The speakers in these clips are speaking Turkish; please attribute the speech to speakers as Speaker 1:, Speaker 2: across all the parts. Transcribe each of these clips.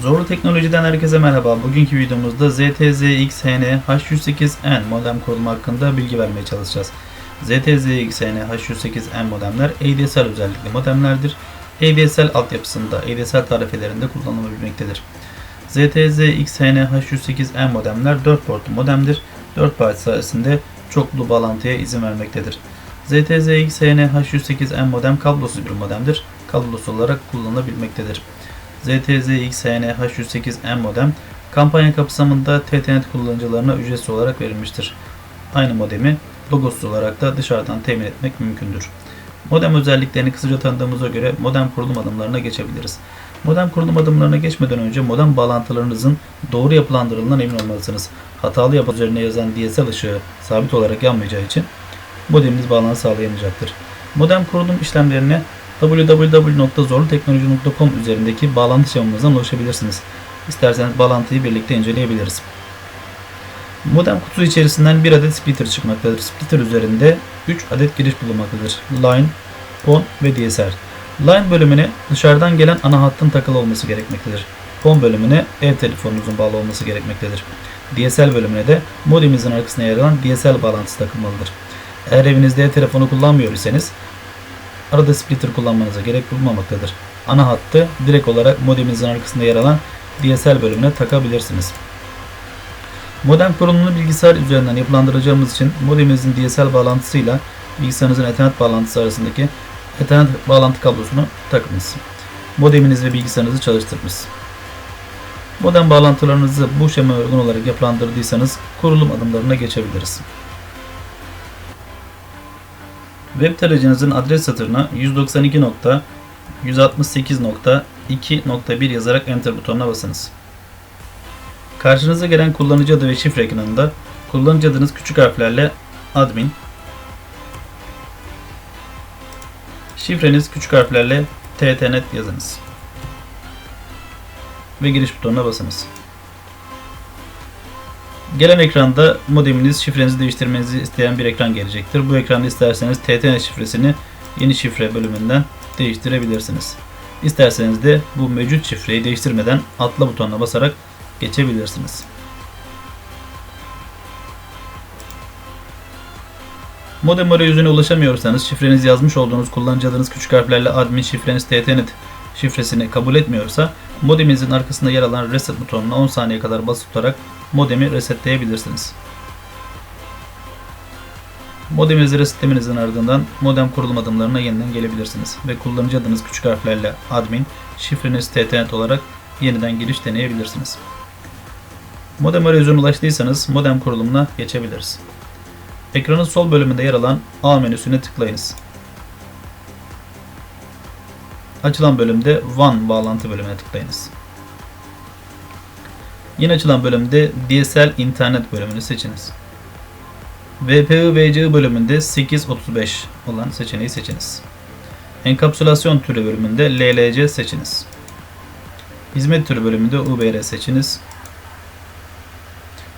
Speaker 1: Zorlu Teknoloji'den herkese merhaba. Bugünkü videomuzda ZTZ-XHN H108N modem kurulumu hakkında bilgi vermeye çalışacağız. ZTZ-XHN H108N modemler ADSL özellikli modemlerdir. ADSL altyapısında, ADSL tarifelerinde kullanılabilmektedir. ZTZ-XHN H108N modemler 4 portlu modemdir. 4 parça sayesinde çoklu bağlantıya izin vermektedir. ZTZ-XHN H108N modem kablosuz bir modemdir. Kablosuz olarak kullanılabilmektedir. ZTZ XHN H108M modem kampanya kapsamında TTNet kullanıcılarına ücretsiz olarak verilmiştir. Aynı modemi logosuz olarak da dışarıdan temin etmek mümkündür. Modem özelliklerini kısaca tanıdığımıza göre modem kurulum adımlarına geçebiliriz. Modem kurulum adımlarına geçmeden önce modem bağlantılarınızın doğru yapılandırıldığından emin olmalısınız. Hatalı yapı üzerine yazan DSL ışığı sabit olarak yanmayacağı için modeminiz bağlantı sağlayamayacaktır. Modem kurulum işlemlerine www.zorluteknoloji.com üzerindeki bağlantı şemamızdan ulaşabilirsiniz. İsterseniz bağlantıyı birlikte inceleyebiliriz. Modem kutusu içerisinden bir adet splitter çıkmaktadır. Splitter üzerinde 3 adet giriş bulunmaktadır. Line, PON ve DSL. Line bölümüne dışarıdan gelen ana hattın takılı olması gerekmektedir. PON bölümüne ev telefonunuzun bağlı olması gerekmektedir. DSL bölümüne de modeminizin arkasına yer alan DSL bağlantısı takılmalıdır. Eğer evinizde ev telefonu kullanmıyor iseniz arada splitter kullanmanıza gerek bulunmamaktadır. Ana hattı direkt olarak modeminizin arkasında yer alan DSL bölümüne takabilirsiniz. Modem kurulumunu bilgisayar üzerinden yapılandıracağımız için modeminizin DSL bağlantısıyla bilgisayarınızın Ethernet bağlantısı arasındaki Ethernet bağlantı kablosunu takınız. Modeminiz ve bilgisayarınızı çalıştırınız. Modem bağlantılarınızı bu şema uygun olarak yapılandırdıysanız kurulum adımlarına geçebiliriz. Web tarayıcınızın adres satırına 192.168.2.1 yazarak Enter butonuna basınız. Karşınıza gelen kullanıcı adı ve şifre ekranında kullanıcı adınız küçük harflerle admin, şifreniz küçük harflerle ttnet yazınız ve giriş butonuna basınız. Gelen ekranda modeminiz şifrenizi değiştirmenizi isteyen bir ekran gelecektir. Bu ekranda isterseniz TTNet şifresini yeni şifre bölümünden değiştirebilirsiniz. İsterseniz de bu mevcut şifreyi değiştirmeden atla butonuna basarak geçebilirsiniz. Modem arayüzüne ulaşamıyorsanız şifrenizi yazmış olduğunuz kullanıcı adınız küçük harflerle admin şifreniz ttnet şifresini kabul etmiyorsa modeminizin arkasında yer alan reset butonuna 10 saniye kadar basıp tutarak modemi resetleyebilirsiniz. Modeminizi resetlemenizin ardından modem kurulum adımlarına yeniden gelebilirsiniz ve kullanıcı adınız küçük harflerle admin, şifreniz ttnet olarak yeniden giriş deneyebilirsiniz. Modem arayüzüne ulaştıysanız modem kurulumuna geçebiliriz. Ekranın sol bölümünde yer alan A menüsüne tıklayınız. Açılan bölümde WAN bağlantı bölümüne tıklayınız. Yeni açılan bölümde DSL internet bölümünü seçiniz. VPI VCI bölümünde 835 olan seçeneği seçiniz. Enkapsülasyon türü bölümünde LLC seçiniz. Hizmet türü bölümünde UBR seçiniz.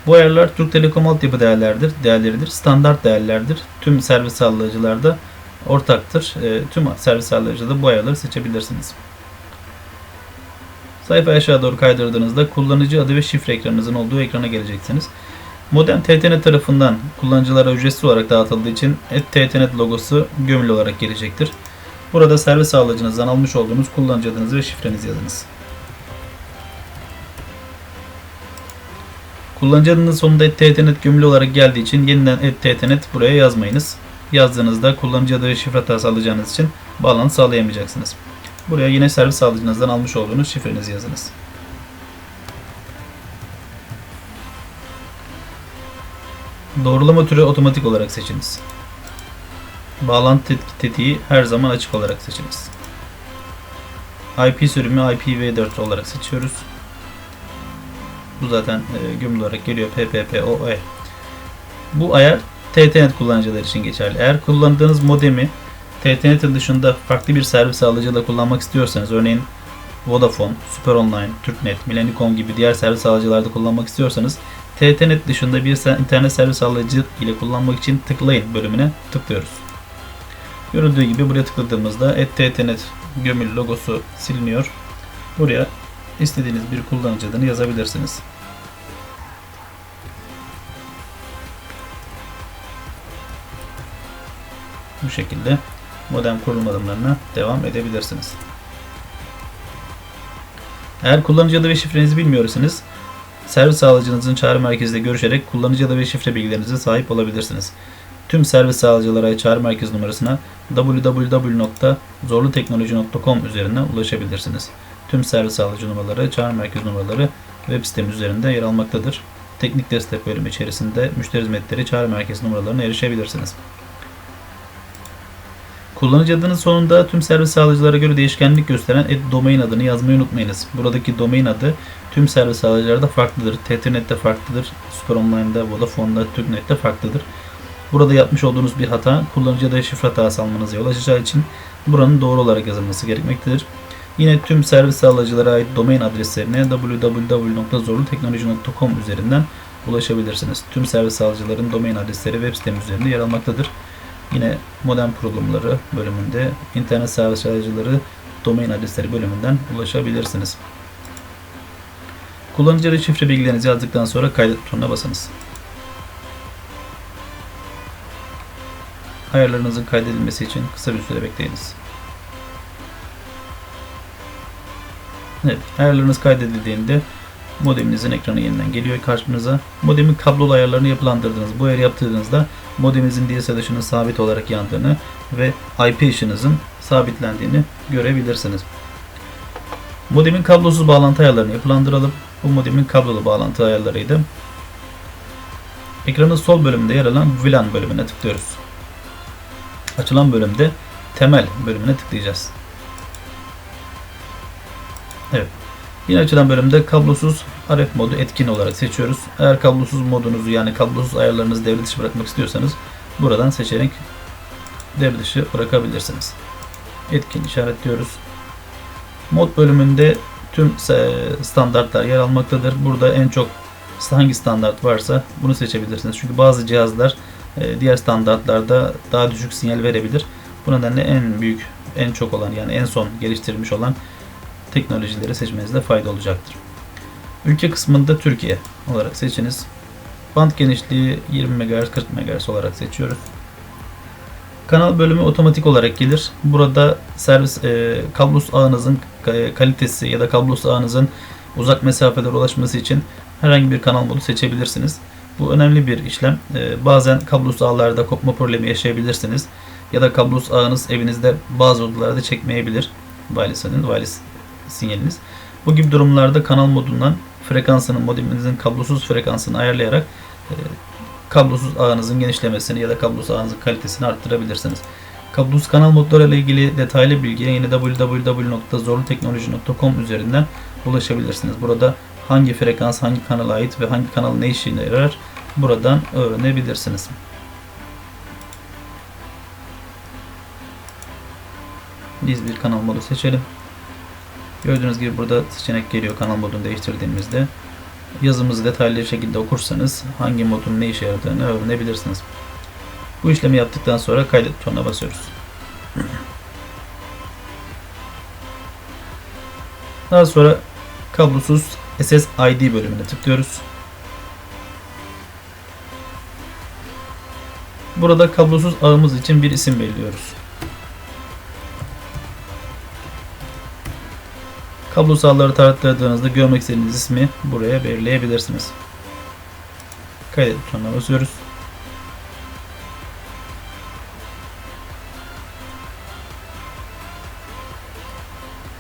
Speaker 1: Bu ayarlar Türk Telekom altyapı değerlerdir, değerleridir. Standart değerlerdir. Tüm servis sağlayıcılarda ortaktır. E, tüm servis sağlayıcıda bu ayarları seçebilirsiniz. Sayfa aşağı doğru kaydırdığınızda kullanıcı adı ve şifre ekranınızın olduğu ekrana geleceksiniz. Modem TTNet tarafından kullanıcılara ücretsiz olarak dağıtıldığı için TTNet logosu gömülü olarak gelecektir. Burada servis sağlayıcınızdan almış olduğunuz kullanıcı adınızı ve şifrenizi yazınız. Kullanıcı adının sonunda ttnet gömülü olarak geldiği için yeniden ttnet buraya yazmayınız. Yazdığınızda kullanıcı adı ve şifre hatası için bağlantı sağlayamayacaksınız. Buraya yine servis sağlayıcınızdan almış olduğunuz şifrenizi yazınız. Doğrulama türü otomatik olarak seçiniz. Bağlantı tetiği her zaman açık olarak seçiniz. IP sürümü IPv4 olarak seçiyoruz. Bu zaten e, olarak geliyor PPPoE. Bu ayar TTNet kullanıcılar için geçerli. Eğer kullandığınız modemi TTNet'in dışında farklı bir servis sağlayıcıyla kullanmak istiyorsanız örneğin Vodafone, Super Online, Türknet, Millennium gibi diğer servis sağlayıcılarda kullanmak istiyorsanız TTNet dışında bir internet servis sağlayıcı ile kullanmak için tıklayın bölümüne tıklıyoruz. Görüldüğü gibi buraya tıkladığımızda ttnet gömülü logosu siliniyor. Buraya istediğiniz bir kullanıcı adını yazabilirsiniz. Bu şekilde modem kurulum devam edebilirsiniz. Eğer kullanıcı adı ve şifrenizi bilmiyorsanız servis sağlayıcınızın çağrı merkezinde görüşerek kullanıcı adı ve şifre bilgilerinize sahip olabilirsiniz. Tüm servis sağlayıcılara çağrı merkez numarasına www.zorluteknoloji.com üzerinden ulaşabilirsiniz. Tüm servis sağlayıcı numaraları, çağrı merkez numaraları web sitemiz üzerinde yer almaktadır. Teknik destek bölümü içerisinde müşteri hizmetleri çağrı merkez numaralarına erişebilirsiniz. Kullanıcı adının sonunda tüm servis sağlayıcılara göre değişkenlik gösteren et domain adını yazmayı unutmayınız. Buradaki domain adı tüm servis sağlayıcılarda farklıdır. TTNet'te farklıdır. Super Online'da, Vodafone'da, TürkNet'te farklıdır. Burada yapmış olduğunuz bir hata kullanıcı adı şifre hatası almanıza yol açacağı için buranın doğru olarak yazılması gerekmektedir. Yine tüm servis sağlayıcılara ait domain adreslerine www.zorluteknoloji.com üzerinden ulaşabilirsiniz. Tüm servis sağlayıcıların domain adresleri web sitemiz üzerinde yer almaktadır. Yine modem kurulumları bölümünde internet servis sağlayıcıları domain adresleri bölümünden ulaşabilirsiniz. Kullanıcı adı şifre bilgilerinizi yazdıktan sonra kaydet butonuna basınız. Ayarlarınızın kaydedilmesi için kısa bir süre bekleyiniz. Evet, ayarlarınız kaydedildiğinde modeminizin ekranı yeniden geliyor karşınıza. Modemin kablolu ayarlarını yapılandırdınız. Bu ayarı yaptırdığınızda modeminizin DSL ışığının sabit olarak yandığını ve IP ışığınızın sabitlendiğini görebilirsiniz. Modemin kablosuz bağlantı ayarlarını yapılandıralım. Bu modemin kablolu bağlantı ayarlarıydı. Ekranın sol bölümünde yer alan VLAN bölümüne tıklıyoruz. Açılan bölümde temel bölümüne tıklayacağız. Evet. Yine açılan bölümde kablosuz RF modu etkin olarak seçiyoruz. Eğer kablosuz modunuzu yani kablosuz ayarlarınızı devre dışı bırakmak istiyorsanız buradan seçerek devre dışı bırakabilirsiniz. Etkin işaretliyoruz. Mod bölümünde tüm standartlar yer almaktadır. Burada en çok hangi standart varsa bunu seçebilirsiniz. Çünkü bazı cihazlar e, diğer standartlarda daha düşük sinyal verebilir. Bu nedenle en büyük, en çok olan yani en son geliştirilmiş olan teknolojileri seçmenizde fayda olacaktır. Ülke kısmında Türkiye olarak seçiniz. Band genişliği 20 MHz 40 MHz olarak seçiyoruz. Kanal bölümü otomatik olarak gelir. Burada servis e, kablosuz ağınızın kalitesi ya da kablosuz ağınızın uzak mesafelere ulaşması için herhangi bir kanal modu seçebilirsiniz. Bu önemli bir işlem. E, bazen kablosuz ağlarda kopma problemi yaşayabilirsiniz. Ya da kablosuz ağınız evinizde bazı odalarda çekmeyebilir. Wireless'ın, wireless sinyaliniz. Bu gibi durumlarda kanal modundan frekansının modeminizin kablosuz frekansını ayarlayarak e, kablosuz ağınızın genişlemesini ya da kablosuz ağınızın kalitesini arttırabilirsiniz. Kablosuz kanal modları ile ilgili detaylı bilgiye yine www.zorluteknoloji.com üzerinden ulaşabilirsiniz. Burada hangi frekans hangi kanala ait ve hangi kanal ne işine yarar buradan öğrenebilirsiniz. Biz bir kanal modu seçelim. Gördüğünüz gibi burada seçenek geliyor kanal modunu değiştirdiğimizde. Yazımızı detaylı şekilde okursanız hangi modun ne işe yaradığını öğrenebilirsiniz. Bu işlemi yaptıktan sonra kaydet butonuna basıyoruz. Daha sonra kablosuz SSID bölümüne tıklıyoruz. Burada kablosuz ağımız için bir isim belirliyoruz. Kablo sahaları tarattırdığınızda görmek istediğiniz ismi buraya belirleyebilirsiniz. Kaydet butonuna basıyoruz.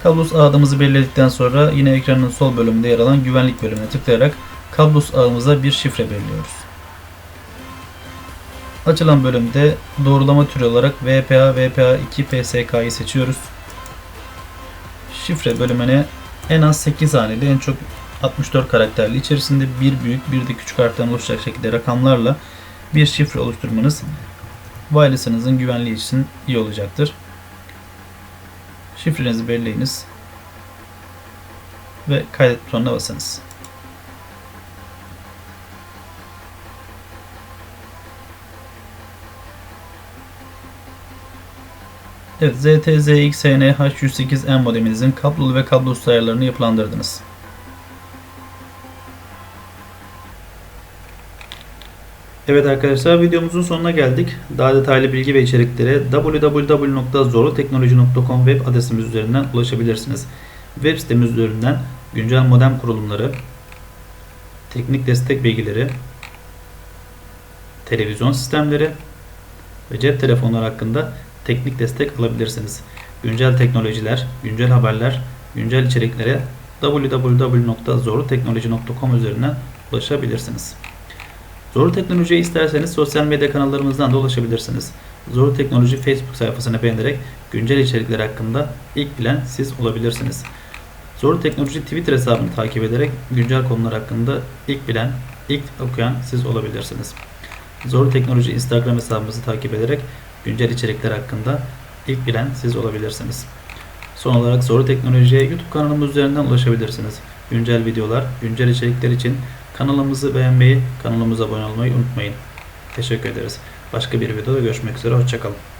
Speaker 1: Kablosuz adımızı belirledikten sonra yine ekranın sol bölümünde yer alan güvenlik bölümüne tıklayarak kablosuz ağımıza bir şifre belirliyoruz. Açılan bölümde doğrulama türü olarak VPA, VPA2 PSK'yı seçiyoruz şifre bölümüne en az 8 haneli en çok 64 karakterli içerisinde bir büyük bir de küçük harften oluşacak şekilde rakamlarla bir şifre oluşturmanız wireless'ınızın güvenliği için iyi olacaktır. Şifrenizi belirleyiniz ve kaydet butonuna basınız. Evet, ZTZ XN H108N modeminizin kablolu ve kablosuz ayarlarını yapılandırdınız. Evet arkadaşlar videomuzun sonuna geldik. Daha detaylı bilgi ve içeriklere www.zorluteknoloji.com web adresimiz üzerinden ulaşabilirsiniz. Web sitemiz üzerinden güncel modem kurulumları, teknik destek bilgileri, televizyon sistemleri ve cep telefonları hakkında teknik destek alabilirsiniz. Güncel teknolojiler, güncel haberler, güncel içeriklere www.zorluteknoloji.com üzerinden ulaşabilirsiniz. Zorlu Teknoloji'yi isterseniz sosyal medya kanallarımızdan da ulaşabilirsiniz. Zorlu Teknoloji Facebook sayfasını beğenerek güncel içerikler hakkında ilk bilen siz olabilirsiniz. Zorlu Teknoloji Twitter hesabını takip ederek güncel konular hakkında ilk bilen, ilk okuyan siz olabilirsiniz. Zorlu Teknoloji Instagram hesabımızı takip ederek güncel içerikler hakkında ilk bilen siz olabilirsiniz. Son olarak Zorlu Teknoloji'ye YouTube kanalımız üzerinden ulaşabilirsiniz. Güncel videolar, güncel içerikler için kanalımızı beğenmeyi, kanalımıza abone olmayı unutmayın. Teşekkür ederiz. Başka bir videoda görüşmek üzere. Hoşçakalın.